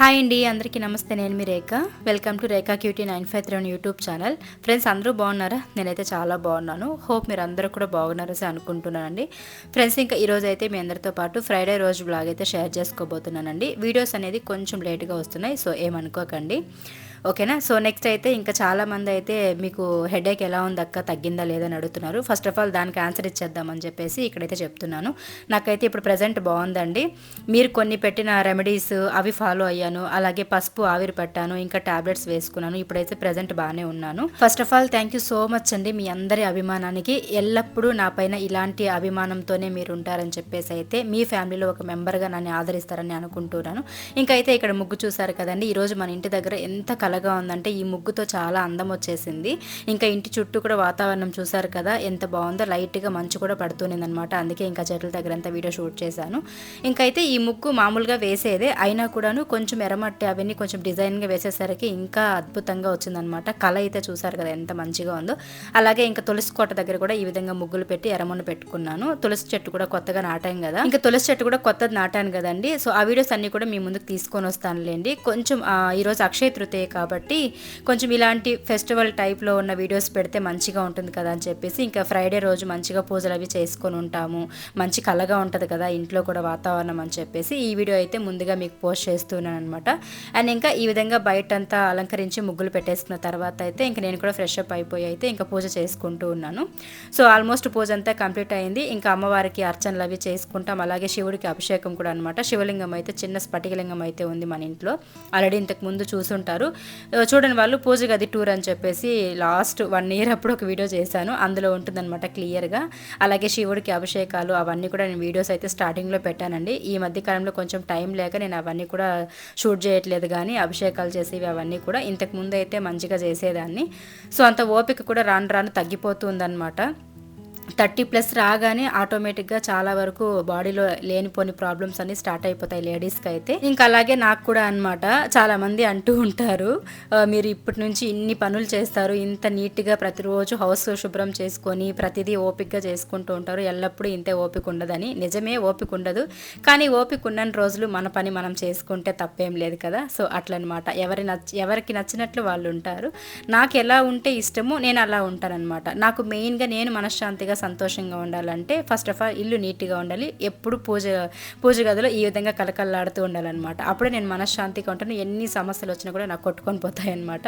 Hi అండి అందరికీ నమస్తే. నేను మీ Rekha. Welcome to Rekha cutie nine five three YouTube channel friends అందరూ బాగున్నారా? నేనైతే చాలా బాగున్నాను. హోప్ మీరు అందరూ కూడా బాగున్నారని అనుకుంటున్నానండి. ఫ్రెండ్స్ ఇంకా ఈరోజు అయితే మీ అందరితో పాటు ఫ్రైడే రోజు బ్లాగ్ అయితే షేర్ చేసుకోబోతున్నానండి. వీడియోస్ అనేది కొంచెం లేట్గా వస్తున్నాయి సో ఏమనుకోకండి ఓకేనా? సో నెక్స్ట్ అయితే ఇంకా చాలామంది అయితే మీకు హెడేక్ ఎలా ఉందక్క తగ్గిందా లేదని అడుగుతున్నారు. ఫస్ట్ ఆఫ్ ఆల్ దానికి ఆన్సర్ ఇచ్చేద్దామని చెప్పేసి ఇక్కడైతే చెప్తున్నాను. నాకైతే ఇప్పుడు ప్రజెంట్ బాగుందండి. మీరు కొన్ని పెట్టిన రెమెడీస్ అవి ఫాలో అయ్యాను. అలాగే పసుపు ఆవిరి పెట్టాను. ఇంకా టాబ్లెట్స్ వేసుకున్నాను. ఇప్పుడైతే ప్రజెంట్ బాగానే ఉన్నాను. First of all thank you so much అండి. మీ అందరి అభిమానానికి ఎల్లప్పుడూ నా పైన ఇలాంటి అభిమానంతోనే మీరు ఉంటారని చెప్పేసి అయితే మీ ఫ్యామిలీలో ఒక మెంబర్గా నన్ను ఆదరిస్తారని అనుకుంటున్నాను. ఇంకా అయితే ఇక్కడ ముగ్గు చూసారు కదండి. ఈరోజు మన ఇంటి దగ్గర ఎంత చల్లగా ఉందంటే ఈ ముగ్గుతో చాలా అందం వచ్చేసింది. ఇంకా ఇంటి చుట్టూ కూడా వాతావరణం చూసారు కదా ఎంత బాగుందో లైట్గా మంచు కూడా పడుతుంది అనమాట అందుకే ఇంకా చెట్ల దగ్గర అంతా వీడియో షూట్ చేశాను. ఇంకైతే ఈ ముగ్గు మామూలుగా వేసేదే అయినా కూడాను కొంచెం ఎర్రమట్టి అవన్నీ కొంచెం డిజైన్గా వేసేసరికి ఇంకా అద్భుతంగా వచ్చిందనమాట కళ అయితే చూసారు కదా ఎంత మంచిగా ఉందో. అలాగే ఇంకా తులసి కోట దగ్గర కూడా ఈ విధంగా ముగ్గులు పెట్టి ఎర్రమన్ను పెట్టుకున్నాను. తులసి చెట్టు కూడా కొత్తగా నాటాను కదా. ఇంకా తులసి చెట్టు కూడా కొత్తది నాటాను కదండి. సో ఆ వీడియోస్ అన్ని కూడా మీ ముందుకు తీసుకొని వస్తానులేండి. కొంచెం ఈరోజు అక్షయ తృతీయ కాబట్టి కొంచెం ఇలాంటి ఫెస్టివల్ టైప్లో ఉన్న వీడియోస్ పెడితే మంచిగా ఉంటుంది కదా అని చెప్పేసి ఇంకా ఫ్రైడే రోజు మంచిగా పూజలు అవి చేసుకొని ఉంటాము. మంచి కలగా ఉంటుంది కదా ఇంట్లో కూడా వాతావరణం అని చెప్పేసి ఈ వీడియో అయితే ముందుగా మీకు పోస్ట్ చేస్తున్నాను అనమాట అండ్ ఇంకా ఈ విధంగా బయట అంతా అలంకరించి ముగ్గులు పెట్టేసుకున్న తర్వాత అయితే ఇంకా నేను కూడా ఫ్రెష్ అప్ అయిపోయి అయితే ఇంకా పూజ చేసుకుంటూ ఉన్నాను. సో ఆల్మోస్ట్ పూజ అంతా కంప్లీట్ అయింది. ఇంకా అమ్మవారికి అర్చనలు అవి చేసుకుంటాం. అలాగే శివుడికి అభిషేకం కూడా అనమాట శివలింగం అయితే చిన్న స్ఫటికలింగం అయితే ఉంది మన ఇంట్లో. ఆల్రెడీ ఇంతకు ముందు చూసుంటారు. చూడని వాళ్ళు పూజ గది టూర్ అని చెప్పేసి లాస్ట్ వన్ ఇయర్ అప్పుడు ఒక వీడియో చేశాను. అందులో ఉంటుందన్నమాట క్లియర్గా అలాగే శివుడికి అభిషేకాలు అవన్నీ కూడా నేను వీడియోస్ అయితే స్టార్టింగ్లో పెట్టానండి. ఈ మధ్య కాలంలో కొంచెం టైం లేక నేను అవన్నీ కూడా షూట్ చేయట్లేదు కానీ అభిషేకాలు చేసేవి అవన్నీ కూడా ఇంతకు ముందు అయితే మంచిగా చేసేదాన్ని. సో అంత ఓపిక కూడా రాను రాను తగ్గిపోతుందన్నమాట థర్టీ ప్లస్ రాగానే ఆటోమేటిక్గా చాలా వరకు బాడీలో లేనిపోని ప్రాబ్లమ్స్ అన్ని స్టార్ట్ అయిపోతాయి లేడీస్కి అయితే ఇంకా అలాగే నాకు కూడా అనమాట చాలామంది అంటూ ఉంటారు మీరు ఇప్పటి నుంచి ఇన్ని పనులు చేస్తారు ఇంత నీట్గా ప్రతిరోజు హౌస్ శుభ్రం చేసుకొని ప్రతిదీ ఓపికగా చేసుకుంటూ ఉంటారు ఎల్లప్పుడూ ఇంతే ఓపిక ఉండదని. నిజమే ఓపిక ఉండదు. కానీ ఓపిక ఉన్న రోజులు మన పని మనం చేసుకుంటే తప్పేం లేదు కదా. సో అట్లనమాట ఎవరి నచ్చ ఎవరికి నచ్చినట్లు వాళ్ళు ఉంటారు. నాకు ఎలా ఉంటే ఇష్టమో నేను అలా ఉంటానన్నమాట. నాకు మెయిన్గా నేను మనశ్శాంతిగా సంతోషంగా ఉండాలంటే ఫస్ట్ ఆఫ్ ఆల్ ఇల్లు నీట్గా ఉండాలి. ఎప్పుడు పూజ పూజ గదిలో ఈ విధంగా కలకల్లాడుతూ ఉండాలన్నమాట. అప్పుడే నేను మనశ్శాంతిగా ఉంటాను. ఎన్ని సమస్యలు వచ్చినా కూడా నాకు కొట్టుకొని పోతాయి అనమాట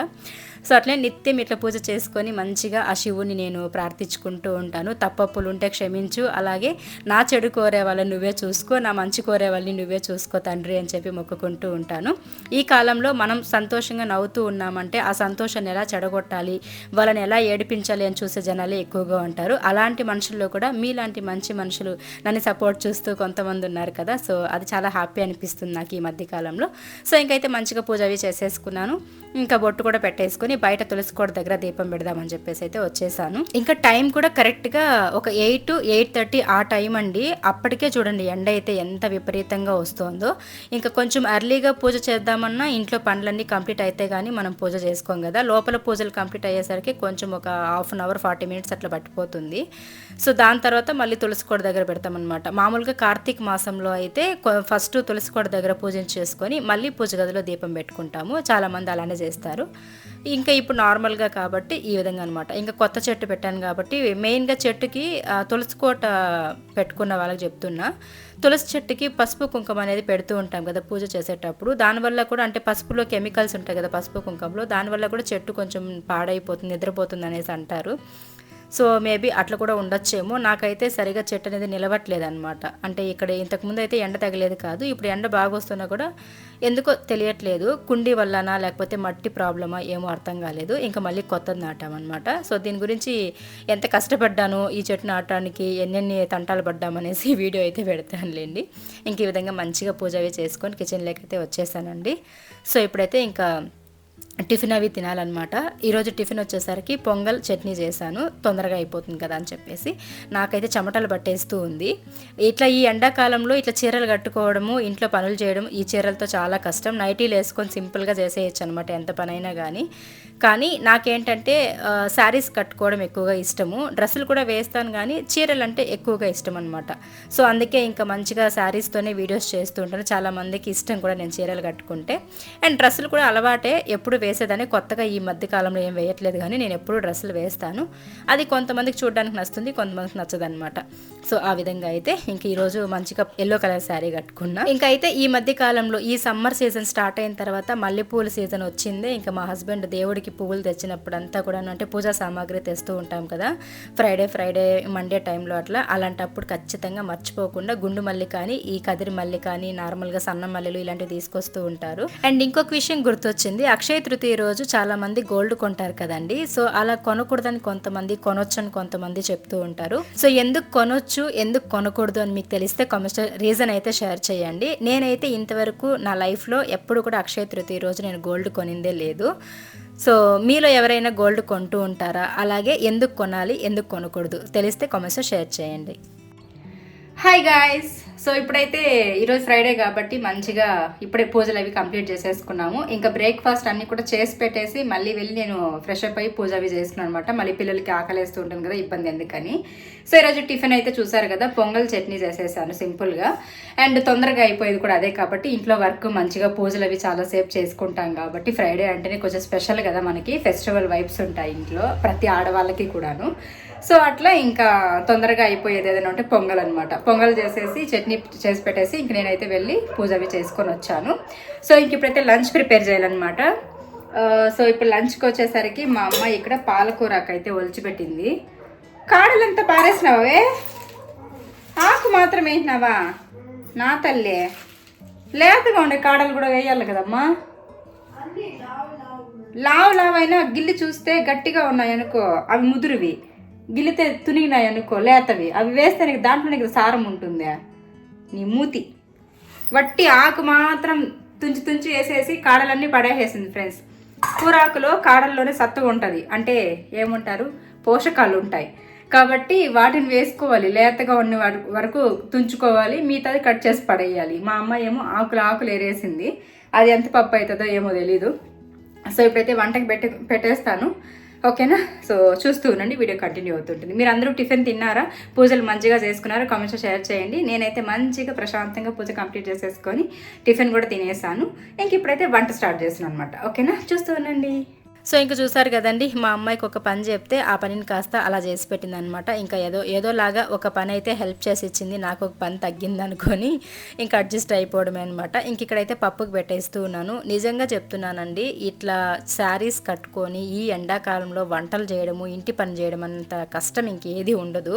సో అట్లే నిత్యం ఇట్లా పూజ చేసుకొని మంచిగా ఆ శివుని నేను ప్రార్థించుకుంటూ ఉంటాను. తప్పప్పులు ఉంటే క్షమించు. అలాగే నా చెడు కోరే వాళ్ళని నువ్వే చూసుకో నా మంచి కోరే వాళ్ళని నువ్వే చూసుకో తండ్రి అని చెప్పి మొక్కుకుంటూ ఉంటాను. ఈ కాలంలో మనం సంతోషంగా నవ్వుతూ ఉన్నామంటే ఆ సంతోషాన్ని ఎలా చెడగొట్టాలి? వాళ్ళని ఎలా ఏడిపించాలి అని చూసే జనాలే ఎక్కువగా ఉంటారు. అలాంటి మనుషుల్లో కూడా మీలాంటి మంచి మనుషులు నన్ను సపోర్ట్ చూస్తూ కొంతమంది ఉన్నారు కదా. సో అది చాలా హ్యాపీ అనిపిస్తుంది నాకు ఈ మధ్యకాలంలో సో ఇంకైతే మంచిగా పూజ అవి చేసేసుకున్నాను. ఇంకా బొట్టు కూడా పెట్టేసుకుని బయట తులసి కోట దగ్గర దీపం పెడదామని చెప్పేసి అయితే వచ్చేసాను. ఇంకా టైం కూడా కరెక్ట్గా ఒక ఎయిట్ టు ఎయిట్ థర్టీ ఆ టైం అండి. అప్పటికే చూడండి ఎండ అయితే ఎంత విపరీతంగా వస్తుందో. ఇంకా కొంచెం ఎర్లీగా పూజ చేద్దామన్నా ఇంట్లో పనులన్నీ కంప్లీట్ అయితే కానీ మనం పూజ చేసుకోం కదా. లోపల పూజలు కంప్లీట్ అయ్యేసరికి కొంచెం ఒక half an hour forty minutes అట్లా పట్టిపోతుంది. సో దాని తర్వాత మళ్ళీ తులసికోట దగ్గర పెడతామన్నమాట. మామూలుగా కార్తీక మాసంలో అయితే కొ- ఫస్ట్ తులసికోట దగ్గర పూజ చేసుకొని మళ్ళీ పూజ గదిలో దీపం పెట్టుకుంటాము. చాలామంది అలానే చేస్తారు. ఇంకా ఇప్పుడు నార్మల్గా కాబట్టి ఈ విధంగా అనమాట ఇంకా కొత్త చెట్టు పెట్టాను కాబట్టి మెయిన్గా చెట్టుకి తులసికోట తులసి కోట పెట్టుకున్న వాళ్ళకి చెప్తున్నా. తులసి చెట్టుకి పసుపు కుంకుమ అనేది పెడుతూ ఉంటాం కదా పూజ చేసేటప్పుడు. దానివల్ల కూడా అంటే పసుపులో కెమికల్స్ ఉంటాయి కదా పసుపు కుంకంలో దానివల్ల కూడా చెట్టు కొంచెం పాడైపోతుంది నిద్రపోతుంది అనేసి అంటారు. సో మేబీ అట్లా కూడా ఉండొచ్చేమో. నాకైతే సరిగా చెట్టు అనేది నిలవట్లేదు అనమాట అంటే ఇక్కడ ఇంతకుముందు అయితే ఎండ తగలేదు కాదు. ఇప్పుడు ఎండ బాగా వస్తున్నా కూడా ఎందుకో తెలియట్లేదు. కుండీ వల్లనా లేకపోతే మట్టి ప్రాబ్లమా ఏమో అర్థం కాలేదు. ఇంకా మళ్ళీ కొత్తది నాటామన్నమాట. సో దీని గురించి ఎంత కష్టపడ్డాను ఈ చెట్టు నాటడానికి ఎన్నెన్ని తంటాలు పడ్డామనేసి వీడియో అయితే పెడతానులేండి. ఇంక ఈ విధంగా మంచిగా పూజ అవి చేసుకొని కిచెన్లోకి అయితే వచ్చేసానండి. సో ఇప్పుడైతే ఇంకా టిఫిన్ అవి తినాలన్నమాట. ఈరోజు టిఫిన్ వచ్చేసరికి పొంగల్ చట్నీ చేశాను. తొందరగా అయిపోతుంది కదా అని చెప్పేసి నాకైతే చెమటలు పట్టేస్తూ ఉంది. ఇట్లా ఈ ఎండాకాలంలో ఇట్లా చీరలు కట్టుకోవడము ఇంట్లో పనులు చేయడం ఈ చీరలతో చాలా కష్టం. నైటీలు వేసుకొని సింపుల్గా చేసేయచ్చు అనమాట ఎంత పనైనా కానీ కానీ నాకేంటంటే శారీస్ కట్టుకోవడం ఎక్కువగా ఇష్టము. డ్రెస్సులు కూడా వేస్తాను కానీ చీరలు అంటే ఎక్కువగా ఇష్టం అనమాట సో అందుకే ఇంకా మంచిగా శారీస్తోనే వీడియోస్ చేస్తూ ఉంటాను. చాలామందికి ఇష్టం కూడా నేను చీరలు కట్టుకుంటే. అండ్ డ్రెస్సులు కూడా అలవాటే ఎప్పుడు వేసేదాన్ని. కొత్తగా ఈ మధ్య కాలంలో ఏం వేయట్లేదు కానీ నేను ఎప్పుడు డ్రెస్సులు వేస్తాను. అది కొంతమందికి చూడడానికి నచ్చుతుంది కొంతమందికి నచ్చదనమాట సో ఆ విధంగా అయితే ఇంక ఈరోజు మంచిగా ఎల్లో కలర్ శారీ కట్టుకున్నా. ఇంకా అయితే ఈ మధ్య కాలంలో ఈ సమ్మర్ సీజన్ స్టార్ట్ అయిన తర్వాత మల్లెపూల సీజన్ వచ్చింది. ఇంకా మా హస్బెండ్ దేవుడికి పువ్వులు తెచ్చినప్పుడు అంతా కూడా అంటే పూజా సామాగ్రి తెస్తూ ఉంటాం కదా. ఫ్రైడే ఫ్రైడే మండే టైంలో అట్లా అలాంటప్పుడు ఖచ్చితంగా మర్చిపోకుండా గుండు మల్లి కానీ ఈ కదిరి మల్లి కానీ నార్మల్గా సన్న మల్లెలు ఇలాంటివి తీసుకొస్తూ ఉంటారు. అండ్ ఇంకొక విషయం గుర్తొచ్చింది. అక్షయ తృతీయ రోజు చాలా మంది గోల్డ్ కొంటారు కదండి. సో అలా కొనకూడదని కొంతమంది కొనొచ్చు అని కొంతమంది చెప్తూ ఉంటారు. సో ఎందుకు కొనొచ్చు ఎందుకు కొనకూడదు అని మీకు తెలిస్తే కామెంట్ రీజన్ అయితే షేర్ చేయండి. నేనైతే ఇంతవరకు నా లైఫ్లో ఎప్పుడు కూడా అక్షయ తృతీయ రోజు నేను గోల్డ్ కొనిందే లేదు. సో మీలో ఎవరైనా గోల్డ్ కొంటూ ఉంటారా? అలాగే ఎందుకు కొనాలి? ఎందుకు కొనకూడదు? తెలిస్తే కామెంట్స్లో షేర్ చేయండి. హాయ్ గాయస్ సో ఇప్పుడైతే ఈరోజు ఫ్రైడే కాబట్టి మంచిగా ఇప్పుడే పూజలు అవి కంప్లీట్ చేసేసుకున్నాము. ఇంకా బ్రేక్ఫాస్ట్ అన్నీ కూడా చేసి పెట్టేసి మళ్ళీ వెళ్ళి నేను ఫ్రెష్ అప్ అయ్యి పూజ అవి చేసుకున్నాను అనమాట మళ్ళీ పిల్లలకి ఆకలేస్తూ ఉంటుంది కదా ఇబ్బంది ఎందుకని. సో ఈరోజు టిఫిన్ అయితే చూసారు కదా పొంగల్ చట్నీ చేసేసాను సింపుల్గా అండ్ తొందరగా అయిపోయేది కూడా అదే కాబట్టి ఇంట్లో వర్క్ మంచిగా పూజలు అవి చాలాసేపు చేసుకుంటాం కాబట్టి ఫ్రైడే అంటేనే కొంచెం స్పెషల్ కదా మనకి. ఫెస్టివల్ వైబ్స్ ఉంటాయి ఇంట్లో ప్రతి ఆడవాళ్ళకి కూడాను. సో అట్లా ఇంకా తొందరగా అయిపోయేది ఏదైనా ఉంటే పొంగల్ అనమాట పొంగల్ చేసేసి చట్నీ చేసి పెట్టేసి ఇంక నేనైతే వెళ్ళి పూజ అవి చేసుకొని వచ్చాను. సో ఇంక ఇప్పుడైతే లంచ్ ప్రిపేర్ చేయాలన్నమాట. సో ఇప్పుడు లంచ్కి వచ్చేసరికి మా అమ్మ ఇక్కడ పాలకూరకైతే ఒలిచిపెట్టింది. కాడలంతా పారేసినావే? ఆకు మాత్రం వేసినావా నా తల్లి. లేతగా ఉండే కాడలు కూడా వేయాలి కదమ్మా. లావు లావైనా గిల్లి చూస్తే గట్టిగా ఉన్నాయనుకో అవి ముదురువి. గిలితే తునిగినాయి అనుకో లేతవి అవి వేస్తే నీకు దాంట్లో నీకు సారం ఉంటుందా. నీ మూతి. వట్టి ఆకు మాత్రం తుంచి తుంచి వేసేసి కాడలన్నీ పడేసేసింది ఫ్రెండ్స్ కూరాకులో కాడల్లోనే సత్తు ఉంటుంది. అంటే ఏమంటారు? పోషకాలు ఉంటాయి. కాబట్టి వాటిని వేసుకోవాలి. లేతగా ఉన్న వరకు తుంచుకోవాలి. మిగతాది కట్ చేసి పడేయాలి. మా అమ్మ ఏమో ఆకులు ఆకులు ఏరేసింది. అది ఎంత పప్పు అవుతుందో ఏమో తెలీదు. సో ఇప్పుడైతే వంటకి పెట్టి పెట్టేస్తాను. ఓకేనా? సో చూస్తూ ఉండండి వీడియో కంటిన్యూ అవుతుంటుంది. మీరు అందరూ టిఫిన్ తిన్నారా? పూజలు మంచిగా చేసుకున్నారా? కామెంట్స్ షేర్ చేయండి. నేనైతే మంచిగా ప్రశాంతంగా పూజ కంప్లీట్ చేసేసుకొని టిఫిన్ కూడా తినేసాను. ఇంక ఇప్పుడైతే వంట స్టార్ట్ చేస్తున్నాను అనమాట ఓకేనా? చూస్తూ ఉండండి. సో ఇంకా చూసారు కదండి మా అమ్మాయికి ఒక పని చెప్తే ఆ పనిని కాస్త అలా చేసి పెట్టింది అనమాట ఇంకా ఏదో ఏదోలాగా ఒక పని అయితే హెల్ప్ చేసి ఇచ్చింది నాకు ఒక పని తగ్గింది అనుకొని ఇంకా అడ్జస్ట్ అయిపోవడమే అనమాట ఇంక ఇక్కడైతే పప్పుకు పెట్టేస్తూ ఉన్నాను. నిజంగా చెప్తున్నానండి ఇట్లా శారీస్ కట్టుకొని ఈ ఎండాకాలంలో వంటలు చేయడము ఇంటి పని చేయడం అంత కష్టం ఇంకేది ఉండదు.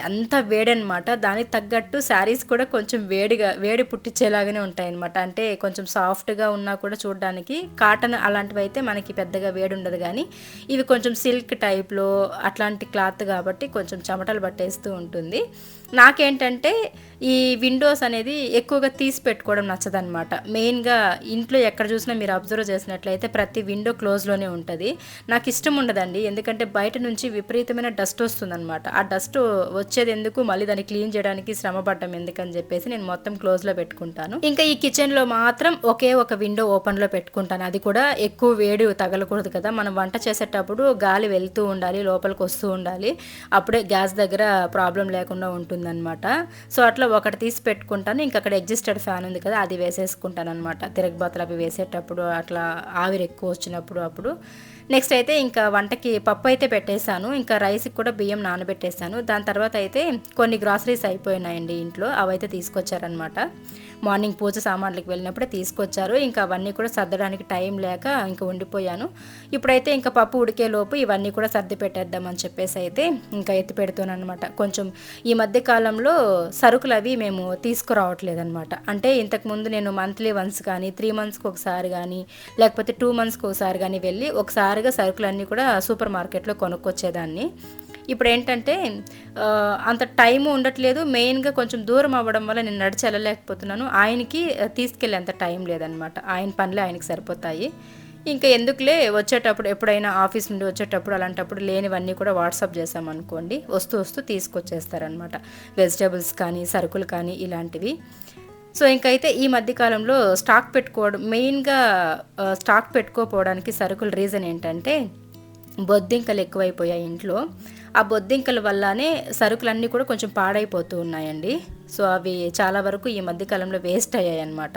అంత వేడనమాట దానికి తగ్గట్టు శారీస్ కూడా కొంచెం వేడిగా వేడి పుట్టించేలాగానే ఉంటాయన్నమాట. అంటే కొంచెం సాఫ్ట్గా ఉన్నా కూడా చూడడానికి కాటన్ అలాంటివి అయితే మనకి పెద్దగా వేడి ఉండదు కానీ ఇవి కొంచెం సిల్క్ టైప్లో అట్లాంటి క్లాత్ కాబట్టి కొంచెం చెమటలు పట్టేస్తూ ఉంటుంది. నాకేంటంటే ఈ విండోస్ అనేది ఎక్కువగా తీసి పెట్టుకోవడం నచ్చదనమాట మెయిన్గా ఇంట్లో ఎక్కడ చూసినా మీరు అబ్జర్వ్ చేసినట్లయితే ప్రతి విండో క్లోజ్లోనే ఉంటుంది. నాకు ఇష్టం ఉండదండి. ఎందుకంటే బయట నుంచి విపరీతమైన డస్ట్ వస్తుందన్నమాట. ఆ డస్ట్ వచ్చేది ఎందుకు మళ్ళీ దాన్ని క్లీన్ చేయడానికి శ్రమ పడ్డం ఎందుకని చెప్పేసి నేను మొత్తం క్లోజ్లో పెట్టుకుంటాను. ఇంకా ఈ కిచెన్లో మాత్రం ఒకే ఒక విండో ఓపెన్లో పెట్టుకుంటాను. అది కూడా ఎక్కువ వేడి తగలకూడదు కదా. మనం వంట చేసేటప్పుడు గాలి వెళ్తూ ఉండాలి లోపలికి వస్తూ ఉండాలి. అప్పుడే గ్యాస్ దగ్గర ప్రాబ్లం లేకుండా ఉంటుందన్నమాట. సో అట్లా ఒకటి తీసి పెట్టుకుంటాను. ఇంకా అక్కడ ఎగ్జిస్టెడ్ ఫ్యాన్ ఉంది కదా అది వేసేసుకుంటాను అనమాట తిరగబాతలు అవి వేసేటప్పుడు అట్లా ఆవిరి ఎక్కువ వచ్చినప్పుడు అప్పుడు. నెక్స్ట్ అయితే ఇంకా వంటకి పప్పు అయితే పెట్టేశాను. ఇంకా రైస్కి కూడా బియ్యం నానబెట్టేశాను. దాని తర్వాత అయితే కొన్ని గ్రాసరీస్ అయిపోయినాయండి ఇంట్లో. అవైతే తీసుకొచ్చారనమాట మార్నింగ్ పూజ సామాన్లకు వెళ్ళినప్పుడే తీసుకొచ్చారు. ఇంకా అవన్నీ కూడా సర్దడానికి టైం లేక ఇంకా ఉండిపోయాను. ఇప్పుడైతే ఇంకా పప్పు ఉడికే లోపు ఇవన్నీ కూడా సర్ది పెట్టేద్దామని చెప్పేసి అయితే ఇంకా ఎత్తి పెడుతున్నానమాట అనమాట కొంచెం ఈ మధ్య కాలంలో సరుకులు అవి మేము తీసుకురావట్లేదనమాట అంటే ఇంతకుముందు నేను మంత్లీ వన్స్ కానీ త్రీ మంత్స్కి ఒకసారి కానీ లేకపోతే టూ మంత్స్కి ఒకసారి కానీ వెళ్ళి ఒకసారిగా సరుకులన్నీ కూడా సూపర్ మార్కెట్లో కొనుక్కొచ్చేదాన్ని. ఇప్పుడు ఏంటంటే అంత టైము ఉండట్లేదు. మెయిన్గా కొంచెం దూరం అవ్వడం వల్ల నేను నడిచి వెళ్ళలేకపోతున్నాను. ఆయనకి తీసుకెళ్ళేంత టైం లేదనమాట ఆయన పనులు ఆయనకి సరిపోతాయి. ఇంకా ఎందుకులే వచ్చేటప్పుడు ఎప్పుడైనా ఆఫీస్ నుండి వచ్చేటప్పుడు అలాంటప్పుడు లేనివన్నీ కూడా వాట్సాప్ చేసామనుకోండి వస్తూ వస్తూ తీసుకొచ్చేస్తారనమాట వెజిటేబుల్స్ కానీ సరుకులు కానీ ఇలాంటివి. సో ఇంకైతే ఈ మధ్యకాలంలో స్టాక్ పెట్టుకోవడం మెయిన్గా స్టాక్ పెట్టుకోపోవడానికి సరుకుల రీజన్ ఏంటంటే బొద్దింకలు ఎక్కువైపోయాయి ఇంట్లో. ఆ బొద్దింకల వల్లనే సరుకులన్నీ కూడా కొంచెం పాడైపోతూ ఉన్నాయండి. సో అవి చాలా వరకు ఈ మధ్యకాలంలో వేస్ట్ అయ్యాయి అనమాట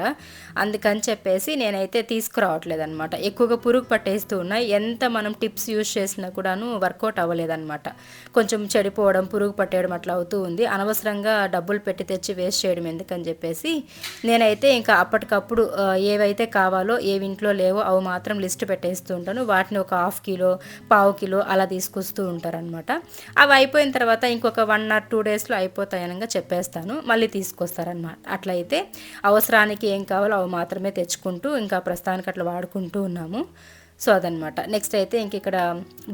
అందుకని చెప్పేసి నేనైతే తీసుకురావట్లేదు అనమాట ఎక్కువగా పురుగు పట్టేస్తూ ఉన్నాయి ఎంత మనం టిప్స్ యూజ్ చేసినా కూడాను వర్కౌట్ అవ్వలేదన్నమాట. కొంచెం చెడిపోవడం పురుగు పట్టేయడం అట్లా అవుతూ ఉంది. అనవసరంగా డబ్బులు పెట్టి తెచ్చి వేస్ట్ చేయడం ఎందుకని చెప్పేసి నేనైతే ఇంకా అప్పటికప్పుడు ఏవైతే కావాలో ఏవి ఇంట్లో లేవో అవి మాత్రం లిస్ట్ పెట్టేస్తూ ఉంటాను. వాటిని ఒక హాఫ్ కిలో పావు కిలో అలా తీసుకొస్తూ ఉంటారనమాట అవి అయిపోయిన తర్వాత ఇంకొక వన్ ఆర్ టూ డేస్లో అయిపోతాయనగా చెప్పేస్తాను. మళ్ళీ తీసుకొస్తారనమాట అట్లయితే అవసరానికి ఏం కావాలో అవి మాత్రమే తెచ్చుకుంటూ ఇంకా ప్రస్తుతానికి అట్లా వాడుకుంటూ ఉన్నాము. సో అదనమాట నెక్స్ట్ అయితే ఇంక ఇక్కడ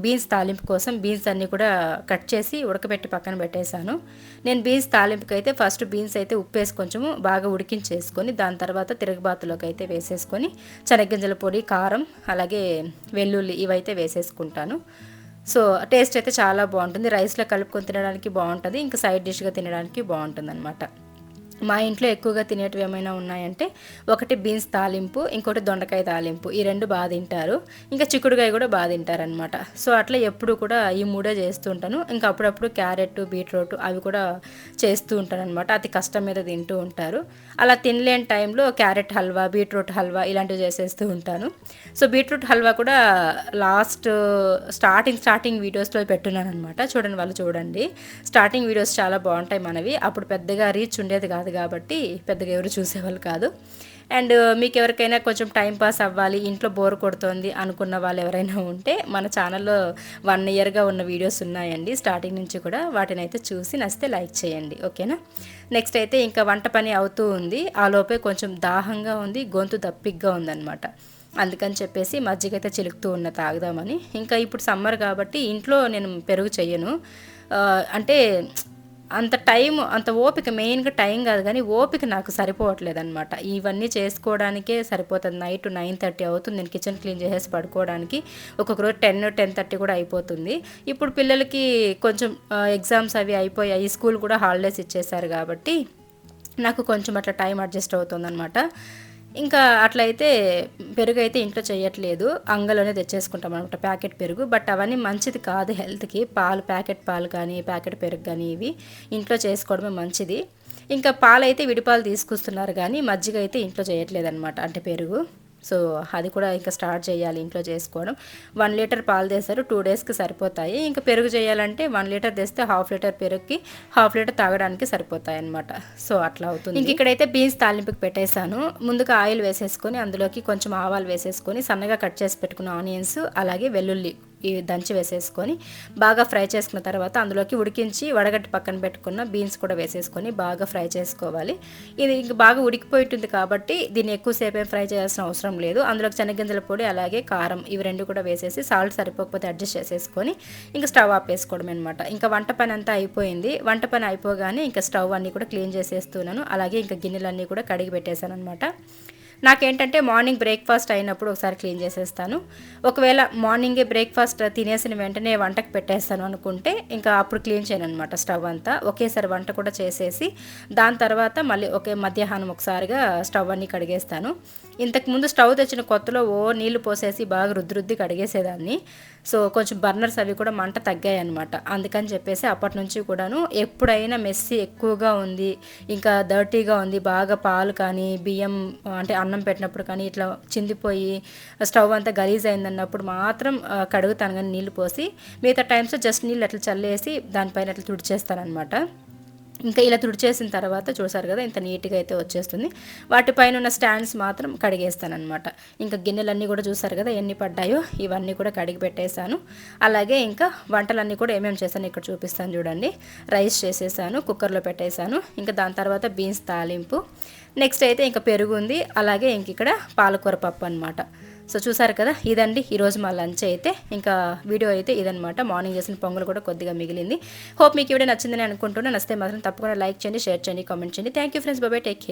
బీన్స్ తాలింపు కోసం బీన్స్ అన్నీ కూడా కట్ చేసి ఉడకబెట్టి పక్కన పెట్టేశాను. నేను బీన్స్ తాలింపుకి అయితే ఫస్ట్ బీన్స్ అయితే ఉప్పేసి కొంచెము బాగా ఉడికించేసుకొని దాని తర్వాత తిరగబాతులోకి అయితే వేసేసుకొని చెనగ్గింజల పొడి కారం అలాగే వెల్లుల్లి ఇవైతే వేసేసుకుంటాను. సో టేస్ట్ అయితే చాలా బాగుంటుంది. రైస్లో కలుపుకొని తినడానికి బాగుంటుంది. ఇంకా సైడ్ డిష్గా తినడానికి బాగుంటుంది అనమాట మా ఇంట్లో ఎక్కువగా తినేటివి ఏమైనా ఉన్నాయంటే ఒకటి బీన్స్ తాలింపు ఇంకోటి దొండకాయ తాలింపు. ఈ రెండు బాగా తింటారు. ఇంకా చిక్కుడుకాయ కూడా బాగా తింటారనమాట సో అట్లా ఎప్పుడు కూడా ఈ మూడే చేస్తూ ఉంటాను. ఇంకా అప్పుడప్పుడు క్యారెట్ బీట్రూట్ అవి కూడా చేస్తూ ఉంటాను అనమాట అతి కష్టం మీద తింటూ ఉంటారు. అలా తినలేని టైంలో క్యారెట్ హల్వా బీట్రూట్ హల్వా ఇలాంటివి చేసేస్తూ ఉంటాను. సో బీట్రూట్ హల్వా కూడా లాస్ట్ స్టార్టింగ్ స్టార్టింగ్ వీడియోస్లో పెట్టున్నాను అనమాట చూడండి వాళ్ళు చూడండి. స్టార్టింగ్ వీడియోస్ చాలా బాగుంటాయి మనవి. అప్పుడు పెద్దగా రీచ్ ఉండేది కాదు కాబట్టి పెద్దగా ఎవరు చూసేవాళ్ళు కాదు. అండ్ మీకు ఎవరికైనా కొంచెం టైం పాస్ అవ్వాలి ఇంట్లో బోర్ కొడుతోంది అనుకున్న వాళ్ళు ఎవరైనా ఉంటే మన ఛానల్లో వన్ ఇయర్గా ఉన్న వీడియోస్ ఉన్నాయండి. స్టార్టింగ్ నుంచి కూడా వాటిని అయితే చూసి నచ్చితే లైక్ చేయండి. ఓకేనా? నెక్స్ట్ అయితే ఇంకా వంట పని అవుతూ ఉంది. ఆ లోపే కొంచెం దాహంగా ఉంది గొంతు దప్పిగ్గా ఉందన్నమాట. అందుకని చెప్పేసి మజ్జిగ అయితే చిలుకుతూ ఉన్న తాగుదామని. ఇంకా ఇప్పుడు సమ్మర్ కాబట్టి ఇంట్లో నేను పెరుగు చెయ్యను. అంటే అంత టైం అంత ఓపిక మెయిన్గా టైం కాదు కానీ ఓపిక నాకు సరిపోవట్లేదు అనమాట ఇవన్నీ చేసుకోవడానికే సరిపోతుంది. నైట్ నైన్ థర్టీ అవుతుంది నేను కిచెన్ క్లీన్ చేసేసి పడుకోవడానికి. ఒక్కొక్క రోజు టెన్ టెన్ థర్టీ కూడా అయిపోతుంది. ఇప్పుడు పిల్లలకి కొంచెం ఎగ్జామ్స్ అవి అయిపోయాయి. స్కూల్ కూడా హాలిడేస్ ఇచ్చేసారు కాబట్టి నాకు కొంచెం అట్లా టైం అడ్జస్ట్ అవుతుంది అనమాట ఇంకా అట్లయితే పెరుగు అయితే ఇంట్లో చేయట్లేదు అంగలోనే తెచ్చేసుకుంటాం అనమాట ప్యాకెట్ పెరుగు. బట్ అవన్నీ మంచిది కాదు హెల్త్కి. పాలు ప్యాకెట్ పాలు కానీ ప్యాకెట్ పెరుగు కానీ ఇవి ఇంట్లో చేసుకోవడమే మంచిది. ఇంకా పాలైతే విడిపాలు తీసుకొస్తున్నారు కానీ మజ్జిగ అయితే ఇంట్లో చేయట్లేదు అనమాట అంటే పెరుగు. సో అది కూడా ఇంకా స్టార్ట్ చేయాలి ఇంట్లో చేసుకోవడం. వన్ లీటర్ పాలు తెస్తారు టూ డేస్కి సరిపోతాయి. ఇంకా పెరుగు చేయాలంటే వన్ లీటర్ తెస్తే హాఫ్ లీటర్ పెరుగుకి హాఫ్ లీటర్ తాగడానికి సరిపోతాయి అనమాట సో అట్లా అవుతుంది. ఇంక ఇక్కడైతే బీన్స్ తాలింపుకి పెట్టేశాను. ముందుగా ఆయిల్ వేసేసుకొని అందులోకి కొంచెం ఆవాలు వేసేసుకొని సన్నగా కట్ చేసి పెట్టుకున్న ఆనియన్స్ అలాగే వెల్లుల్లి దంచి వేసేసుకొని బాగా ఫ్రై చేసుకున్న తర్వాత అందులోకి ఉడికించి వడగట్టి పక్కన పెట్టుకున్న బీన్స్ కూడా వేసేసుకొని బాగా ఫ్రై చేసుకోవాలి. ఇది ఇంక బాగా ఉడికిపోయింటుంది కాబట్టి దీన్ని ఎక్కువసేపు ఏం ఫ్రై చేయాల్సిన అవసరం లేదు. అందులోకి శనగింజల పొడి అలాగే కారం ఇవి రెండు కూడా వేసేసి సాల్ట్ సరిపోకపోతే అడ్జస్ట్ చేసేసుకొని ఇంకా స్టవ్ ఆపేసుకోవడం అనమాట ఇంకా వంట పని అంతా అయిపోయింది. వంట పని అయిపోగానే ఇంకా స్టవ్ అన్నీ కూడా క్లీన్ చేసేస్తున్నాను. అలాగే ఇంకా గిన్నెలన్నీ కూడా కడిగి పెట్టేశాను అనమాట నాకేంటంటే మార్నింగ్ బ్రేక్ఫాస్ట్ అయినప్పుడు ఒకసారి క్లీన్ చేసేస్తాను. ఒకవేళ మార్నింగే బ్రేక్ఫాస్ట్ తినేసిన వెంటనే వంటకు పెట్టేస్తాను అనుకుంటే ఇంకా అప్పుడు క్లీన్ చేయను అనమాట స్టవ్ అంతా. ఒకేసారి వంట కూడా చేసేసి దాని తర్వాత మళ్ళీ ఒకే మధ్యాహ్నం ఒకసారిగా స్టవ్ అన్నీ కడిగేస్తాను. ఇంతకుముందు స్టవ్ తెచ్చిన కొత్తలో ఓ నీళ్ళు పోసేసి బాగా రుద్ది రుద్ది కడిగేసేదాన్ని. సో కొంచెం బర్నర్స్ అవి కూడా మంట తగ్గాయి అనమాట అందుకని చెప్పేసి అప్పటి నుంచి కూడాను ఎప్పుడైనా మెస్సీ ఎక్కువగా ఉంది ఇంకా డర్టీగా ఉంది బాగా పాలు కానీ బియ్యం అంటే అన్నం పెట్టినప్పుడు కానీ ఇట్లా చిందిపోయి స్టవ్ అంతా గలీజ్ అయిందన్నప్పుడు మాత్రం కడుగుతాను కానీ నీళ్ళు పోసి మిగతా టైమ్స్ జస్ట్ నీళ్ళు అట్లా చల్లేసి దానిపైన అట్లా తుడిచేస్తానమాట ఇంకా ఇలా తుడిచేసిన తర్వాత చూసారు కదా ఇంత నీట్గా అయితే వచ్చేస్తుంది. వాటిపైన ఉన్న స్టాండ్స్ మాత్రం కడిగేస్తానమాట ఇంకా గిన్నెలన్నీ కూడా చూసారు కదా ఎన్ని పడ్డాయో ఇవన్నీ కూడా కడిగి పెట్టేశాను. అలాగే ఇంకా వంటలన్నీ కూడా ఏమేమి చేశాను ఇక్కడ చూపిస్తాను చూడండి. రైస్ చేసేసాను కుక్కర్లో పెట్టేశాను. ఇంకా దాని తర్వాత బీన్స్ తాలింపు. నెక్స్ట్ అయితే ఇంకా పెరుగు ఉంది. అలాగే ఇంక ఇక్కడ పాలకూర పప్పు అనమాట సో చూసారు కదా ఇదండి. ఈరోజు మా లంచ్ అయితే ఇంకా వీడియో అయితే ఇదనమాట మార్నింగ్ చేసిన పొంగల్ కూడా కొద్దిగా మిగిలింది. హోప్ మీకు ఇవిడే నచ్చిందని అనుకుంటున్నాను నచ్చితే మాత్రం తప్పకుండా లైక్ చేయండి షేర్ చేయండి కామెంట్ చేయండి. థ్యాంక్ యూ ఫ్రెండ్స్ బాబాయ్ టేక్ కేర్